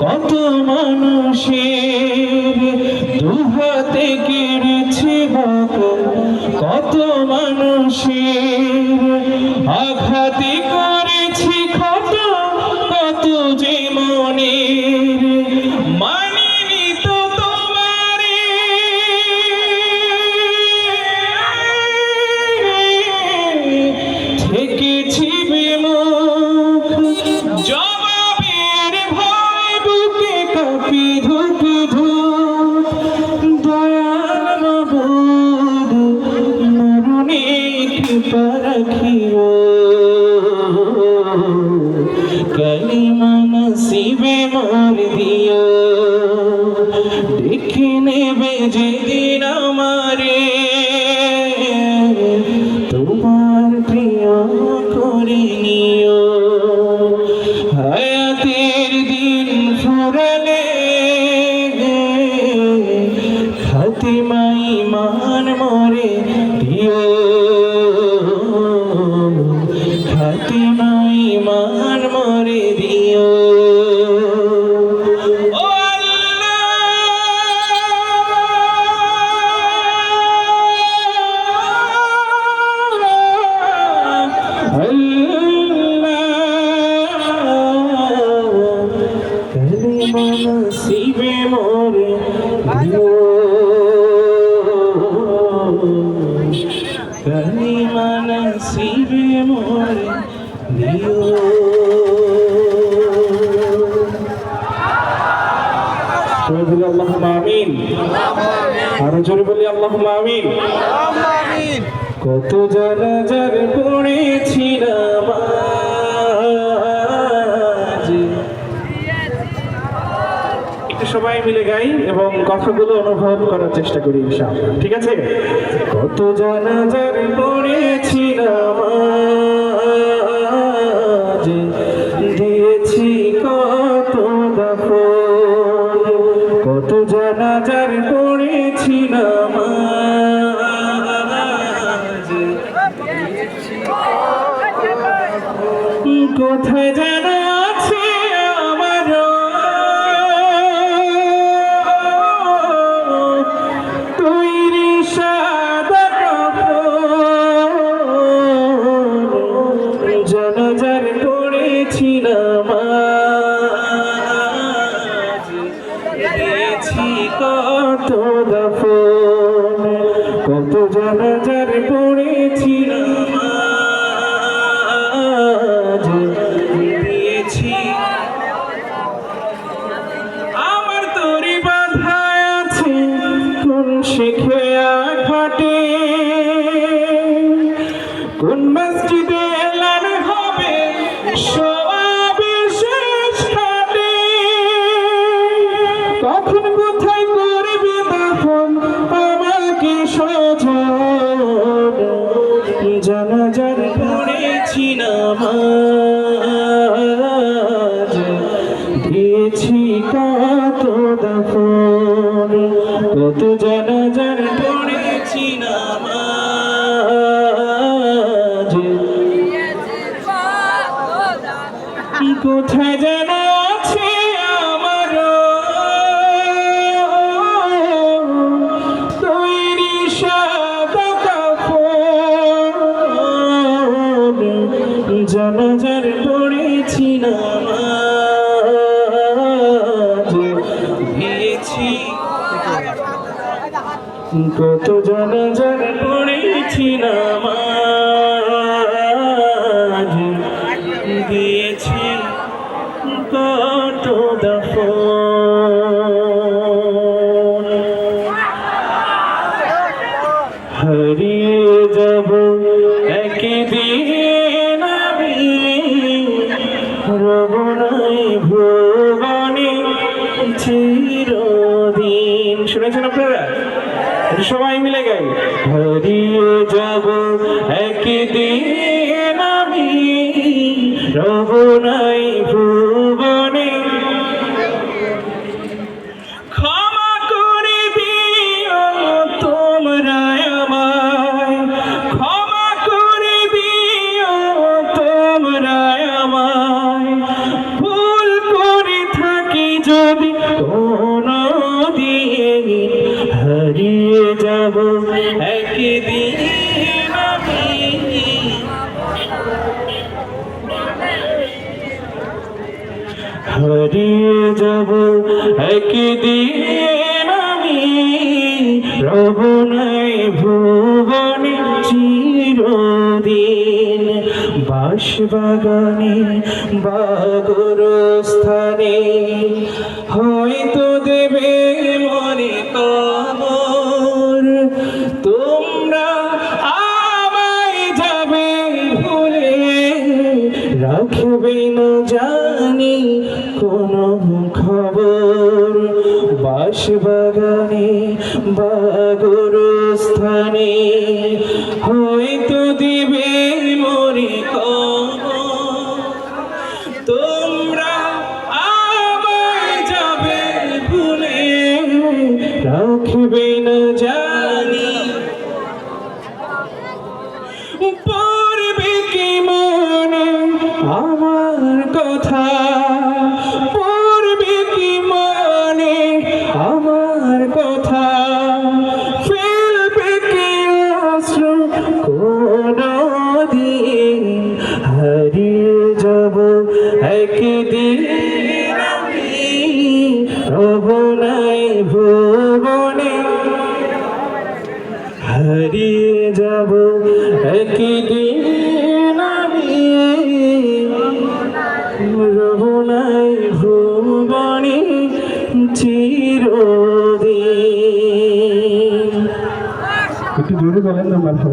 কত মানুষের দুহাতে কেড়েছে বুক কত মানুষের আঘাতে করেছি ক্ষত। কত যে মনের মানিনি তো তোমারে। থেকেছি কৃপা রাখিও কালিমা নসিবে মোর দিও দেখে নেবে যেদিন আমারে তোমার প্রিয় করে নিও হায়াতের দিন ফুরালে খাতিমাই মান মরে শিবে মোরে দিও। কালিমান শিবে মোরে আল্লাহ আমিন। আরও জোরে বলি আল্লাহ কত জানাজার পড়েছিলাম সবাই মিলে গাই এবং কথাগুলো অনুভব করার চেষ্টা করি ইনশাআল্লাহ। ঠিক আছে? কত জানাজার পড়েছিলাম। দিয়েছি কত দাফন। কত জানাজার পড়েছিলাম কত দফন কত জানাজার নামাজ দিয়েছি কত দফন কত জানাজার পড়েছি নামাজ। কোথায় যেন কত জানাজার পড়েছি নামাজ? দিয়েছি কত দফন হারিয়ে যাব একদিন আমি। রবনাই ভুবনে, চিরদিন। শুনেছেন আপনারা? সবাই মিলে গাই। হারিয়ে যাব একদিন হারিয়ে যাব, একদিন আমি রব নাই ভুবনে চিরদিন। বাঁশবাগানে বাগর স্থানে হয়তো দেবে মনে তোমরা আমায় যাবে ভুলে রাখবে না বাঁশবাগানে বাগর স্থানে হয়তো দিবে মরি তোমরা আমায় যাবে ভুলে রাখবে না একদিন আমি রব নাই ভুবনে হারিয়ে যাব। একদিন আমি রবনাই ভুবনে চিরদিন।